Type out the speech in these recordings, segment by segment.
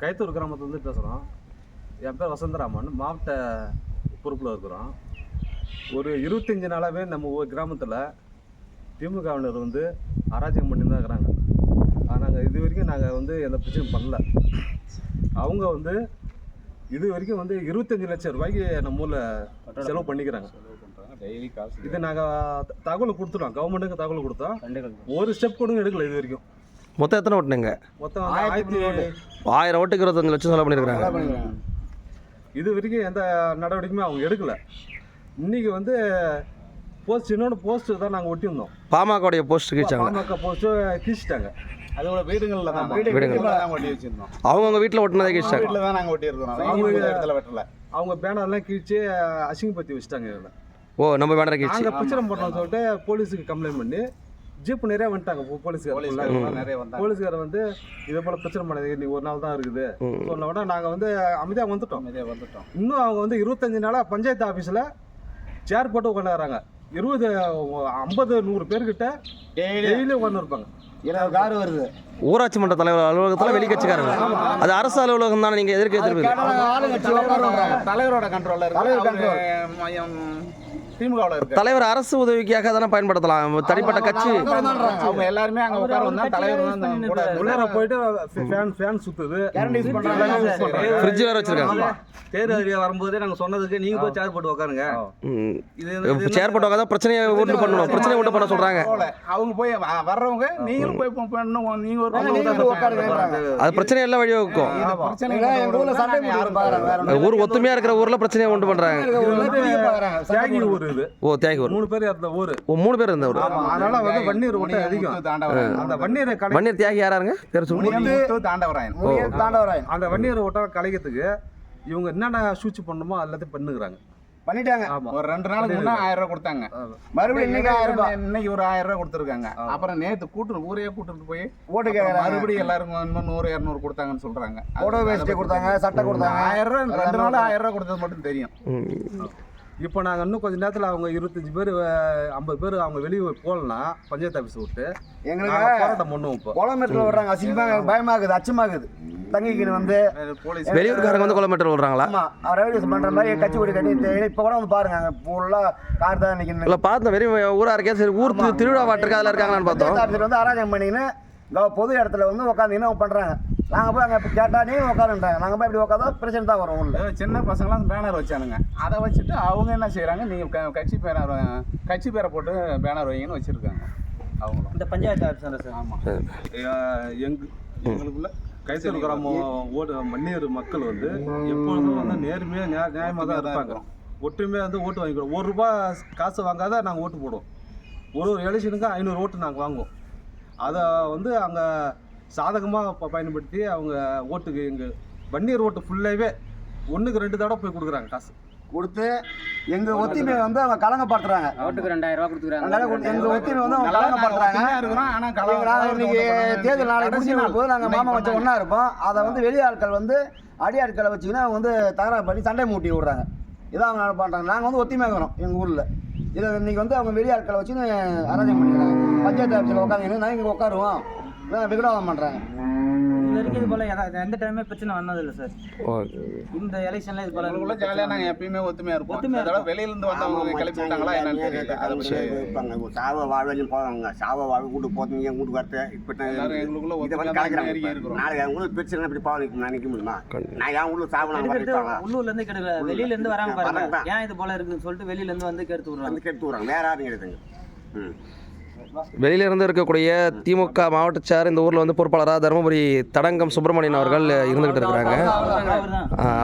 கைத்தூர் கிராமத்துலேருந்து பேசுகிறோம் என் பேர் வசந்தராமன். மாவட்ட பொறுப்பில் இருக்கிறோம். ஒரு இருபத்தஞ்சி நாளாகவே நம்ம ஒரு கிராமத்தில் திமுகவினர் வந்து அராஜகம் பண்ணி தான் இருக்கிறாங்க நாங்கள் இது வரைக்கும் நாங்கள் வந்து எந்த பிரச்சனையும் பண்ணல. அவங்க வந்து இது வரைக்கும் வந்து இருபத்தஞ்சி லட்சம் ரூபாய்க்கு நம்ம ஊரில் செலவு பண்ணிக்கிறாங்க. டெய்லி காசு. இதை நாங்கள் தகவல் கொடுத்துட்டோம். கவர்மெண்ட்டுக்கு தகவல் கொடுத்தோம். ஒரு ஸ்டெப் கூட எடுக்கல இது வரைக்கும். மொத்தம் எத்தனை ஓட்டுனுங்க? மொத்தம் ஆயிரத்தி ஆயிரம் ஓட்டுக்கு இருபத்தஞ்சு லட்சம் செலவு பண்ணியிருக்காங்க. இது வரைக்கும் எந்த நடவடிக்கையுமே அவங்க எடுக்கல. இன்னைக்கு வந்து போஸ்ட் இன்னொன்று போஸ்ட் தான் நாங்கள் ஒட்டியிருந்தோம். பாமகவுடைய போஸ்ட் கிழிச்சாங்க பாமக போஸ்ட்டு கீழ்ச்சிட்டாங்க அதோட வீடுகளில் தான் வீடுகள்ல. தான் ஒட்டி வச்சிருந்தோம். அவங்கவுங்க வீட்டில் ஓட்டுனதே கிழிச்சாங்க வீட்டில் தான் நாங்கள் ஒட்டி இருக்கிறோம் அவங்க- அவங்க இடத்துல வெட்டல. அவங்க பேனர்லாம் கீழ்ச்சி அசிங்கப்படுத்தி வச்சுட்டாங்க இதில் ஓ நம்ம பேனர் கிழிச்சு நாங்கள் பிரச்சனை பண்ணோம்னு சொல்லிட்டு போலீஸுக்கு கம்ப்ளைண்ட் பண்ணி ஜீப் நிறைய வந்துட்டாங்க. போ- போலீஸ்காரர் போலீஸ்காரங்க நிறைய வந்தாங்க. போலீஸ்காரர் வந்து இதே போல் பிரச்சனை பண்ணாதீங்க நீ ஒரு நாள் தான் இருக்குது. சொன்ன உடனே நாங்கள் வந்து அமைதியாக வந்துட்டோம். அமைதியாக வந்துட்டோம். இன்னும் அவங்க வந்து இருபத்தஞ்சு நாளாக பஞ்சாயத்து ஆஃபீஸில் சேர் போட்டு உட்காந்துறாங்க இருபது ஐம்பது நூறு பேர்கிட்ட டெய்லி டெய்லி உட்காந்து இருப்பாங்க இருபது கார் வருது. ஊராட்சி மன்ற தலைவர் அலுவலகத்தில் வெளிக்கட்சிக்காரங்க. அது அரசு அலுவலகம் தானே நீங்கள் எதிர்க்க எதிர்ப்பு தலைவரோட கண்ட்ரோல்ல இருக்கு மையம் திமுகவில் இருக்கு தலைவர் அரசு உதவிக்காக தானே பயன்படுத்தலாம். தனிப்பட்ட கட்சி. அவங்க எல்லாருமே அங்க உட்கார வந்தா தலைவர் உள்ளார போயிட்டு ஃபேன் ஃபேன் சுத்துது. ஃப்ரிட்ஜ் வேற வச்சிருக்காங்க. தேர் அறிய வரும்போதே நாங்க சொன்னதுக்கு நீங்க போய் சேர் போட்டு உட்காருங்க. இது சேர் போட்டு உட்காந்தா பிரச்சனையை உண்டு பண்ணணும். பிரச்சனையை உண்டு பண்ண சொல்றாங்க. அவங்க போய் வர்றவங்க நீங்களும் போய் பண்ணணும் நீங்க ஒரு உட்காருங்க அது பிரச்சனை எல்லாம் வழிவகுக்கும் இது பிரச்சனை எங்க ஊர்ல சண்டை யாரும் பாக்குறாங்க ஊர் ஒத்துமையா இருக்கிற ஊர்ல பிரச்சனையை உண்டு பண்றாங்க. தியாகி ஊர் இது. ஓ தியாகி ஊர். மூணு பேர் இருந்த ஊர். ஓ மூணு பேர் இருந்த ஊர். அதனால வந்து வன்னீர் ஓட்ட அதிகம். தாண்டவராயன். அந்த வன்னீரை கலை வன்னியர் தியாகி யாராருங்க பேர் சொல்லுங்க. முனிமுத்து தாண்டவராயன். அந்த வன்னீர் ஓட்டம் கலைக்கிறதுக்கு இவங்க என்னென்ன சூழ்ச்சி பண்ணணுமோ எல்லாத்தையும் பண்ணுகிறாங்க. பண்ணிட்டாங்க. ஒரு ரெண்டு நாளுக்கு முன்னே ஆயிரம் ரூபாய் கொடுத்தாங்க. மறுபடியும் இன்னைக்கு ஆயிரம் ரூபாய் இன்னைக்கு ஒரு ஆயிரம் ரூபாய் கொடுத்துருக்காங்க. அப்புறம் நேத்து கூட்டு ஊரே கூட்டிட்டு போய் ஓட்டு கேட்கறாங்க. மறுபடியும் எல்லாருக்கும் இன்னும் நூறு இரநூறு கொடுத்தாங்கன்னு சொல்றாங்க. புடவை வேஷ்டி கொடுத்தாங்க சட்டை கொடுத்தாங்க. ஆயிரம் ரூபாய் ரெண்டு நாள் ஆயிரம் ரூபாய் கொடுத்தது மட்டும் தெரியும். இப்போ நாங்கள் இன்னும் கொஞ்ச நேரத்தில் அவங்க இருபத்தஞ்சி பேர் ஐம்பது பேர் அவங்க வெளியே போகலன்னா பஞ்சாயத்து ஆஃபீஸ் விட்டு எங்களுக்கு போராட்டம் பண்ணுவோம் இப்போ. குளமேட்டில் விடுறாங்க. அசிங்கமா பயமாகுது அச்சமாகுது. தங்கிக்கின்னு வந்து போலீஸ் வெளியூர்காரங்க வந்து கிலோமீட்டர் விடுறாங்களா? ஆமா அவர் ரெவல்யூஷன் பண்ற மாதிரி கட்சி கொடி கட்டி இப்போ கூட வந்து பாருங்க அங்க ஃபுல்லா கார் தான் நிக்கணும் இல்லை பார்த்தோம் வெறும் ஊரா இருக்கே சரி ஊர் திருவிழா வாட்டிருக்கு அதில் இருக்காங்களான்னு பார்த்தோம். ஆஃபீஸர் வந்து அராஜகம் பண்ணிக்கின்னு பொது இடத்துல வந்து உட்காந்துக்கின்னு அவங்க பண்றாங்க? நாங்க போய் அங்க கேட்டா நீங்க உட்காருன்றாங்க நாங்க போய் இப்படி உட்காந்தா பிரச்சனை தான் வரும் உள்ள. சின்ன பசங்களாம் பேனர் வச்சானுங்க. அதை வச்சுட்டு அவங்க என்ன செய்றாங்க? நீங்க க- கட்சி பேனர் கட்சி பேரை போட்டு பேனர் வைங்கன்னு வச்சிருக்காங்க. அவங்களும். இந்த பஞ்சாயத்து ஆஃபீஸர் சார். ஆமா. எங் எங்களுக்குள்ள கைத்தறி கிராமம் ஓட்டு மன்னியர் மக்கள் வந்து எப்பொழுதும் வந்து நேர்மையாக நியா நியாயமாக தான் இருப்பாங்க. ஒற்றுமையாக வந்து ஓட்டு வாங்கிக்கிறோம். ஒரு ரூபா காசு வாங்காத நாங்கள் ஓட்டு போடுவோம். ஒரு ஒரு எலெக்ஷனுக்கு ஐநூறு ஓட்டு நாங்கள் வாங்குவோம். அதை வந்து அங்கே சாதகமாக பயன்படுத்தி அவங்க ஓட்டுக்கு எங்கள் வன்னியர் ஓட்டு ஃபுல்லாகவே ஒன்றுக்கு ரெண்டு தடவை போய் கொடுக்குறாங்க காசு. கொடுத்து எங்க ஒத்துமை வந்து அவங்க கலங்கப்படுத்துறாங்க. ஓட்டுக்கு ரெண்டாயிரம் ரூபாய் கொடுத்துக்கிறாங்க. எங்க ஒத்துமை வந்து அவங்க நாங்க கலங்கப்படுத்துறாங்க. நாங்க இன்னைக்கு தேர்தல் நாளைக்கு நாள். போது நாங்கள் மாமா வச்சு ஒன்றா இருப்போம். அதை வந்து வெளி ஆட்கள் வந்து அடி ஆட்களை வச்சுக்கின்னு அவங்க வந்து தகராறு பண்ணி சண்டை மூட்டி விடுறாங்க. இதான் அவங்க பண்ணுறாங்க நாங்கள் வந்து ஒத்துமையாக இருக்கிறோம் எங்கள் ஊரில். இதை இன்னைக்கு வந்து அவங்க வெளி ஆட்களை வச்சு அரேஞ்ச் பண்ணிக்கிறாங்க. பஞ்சாயத்து ஆஃபீஸில் உட்காந்துக்கின்னு நாங்கள் இங்கே உட்காருவோம். விகடாதம் பண்ணுறாங்க இது வரைக்கும் இது போல எந்த டைமே பிரச்சனை வந்தது இல்லை சார் ஓகே இந்த எலெக்ஷன்ல இது போல எப்பயுமே ஒத்துமையா இருப்போம். ஒத்துமையா இந்த தடவை வெளியில இருந்து வந்தவங்க கிளப்பி விட்டாங்களா என்னன்னு தெரியல. அதை பத்தி இருப்பாங்க. சாவ வாழ்வையும் போவாங்க. சாவ வாழ்வு கூட்டு போத்தீங்க கூட்டு வரட்டு இப்ப எல்லாரும் எங்களுக்குள்ள இதை வந்து கலக்கிறாங்க. இருக்கிறோம் நாளைக்கு அவங்க பிரச்சனை இப்படி பாவம் நினைக்க முடியுமா? நான் என் ஊர்ல சாவு நான் எடுக்கிறது வரப்பாங்க உள்ளூர்ல இருந்து கெடுக்கல வெளியில இருந்து வராம பாருங்க. வராங்க. ஏன் இது போல இருக்குன்னு சொல்லிட்டு வெளியில இருந்து வந்து கெடுத்து விடுறாங்க. வந்து கெடுத்து விடுறாங்க. வேற யாரும் கிடையாதுங்க ம். வெளியில இருந்து இருக்கக்கூடிய திமுக மாவட்ட சார் இந்த ஊர்ல வந்து பொறுப்பாளராக தருமபுரி தடங்கம் சுப்பிரமணியன் அவர்கள் இருந்துகிட்டு இருக்கிறாங்க.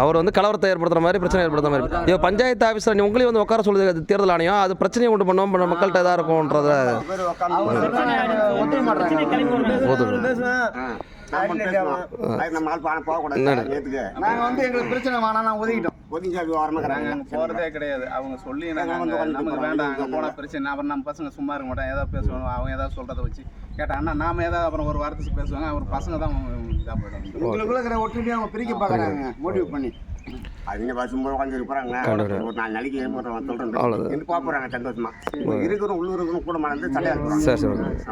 அவர் வந்து கலவரத்தை ஏற்படுத்துற மாதிரி பிரச்சனை ஏற்படுத்துற மாதிரி இப்போ பஞ்சாயத்து ஆஃபீஸர் நீ உங்களையும் வந்து உட்கார சொல்லுது அது தேர்தல் ஆணையம். அது பிரச்சனையை உண்டு பண்ணுவோம் பண்ண மக்கள்கிட்ட எதாக இருக்கும்ன்றத. ஆ. நம்ம ஆள் போகக்கூடாது நாங்கள் வந்து எங்களுக்கு பிரச்சனை வேணாம் நான் ஒதுக்கிட்டோம். ஒதுங்கி அப்படி ஓரமாக நாங்க இருக்கிறாங்க. அங்க போறதே கிடையாது. அவங்க சொல்லி நாங்க வந்து உட்கார்ந்து நமக்கு. வேண்டாம். அங்க வந்து போனா பிரச்சனை. அப்புறம் நம்ம பசங்க சும்மா இருக்க மாட்டோம். ஏதாவது பேசுவாங்க அவங்க ஏதாவது சொல்றத வச்சு. கேட்டா அண்ணா நாம ஏதாவது அப்புறம் ஒரு வாரத்துக்கு பேசுவாங்க. அவர் பசங்க தான் இதா போயிடும் எங்களுக்குள்ள இருக்கிற ஒற்றுமையை அவங்க பிரிக்க பார்க்குறாங்க. மோட்டிவ் பண்ணி. அவங்க வருஷம் உட்காந்து இருப்பாங்க கண்டிப்பா. ஒரு நாலு நாளைக்கு ஏற்படுறோம் சொல்றேன். அவ்வளவுதான். இருந்து போக போறாங்க சந்தோஷமா. இருக்கிற உள்ளூர் கூட மறந்து சண்டையா இருக்கிறோம்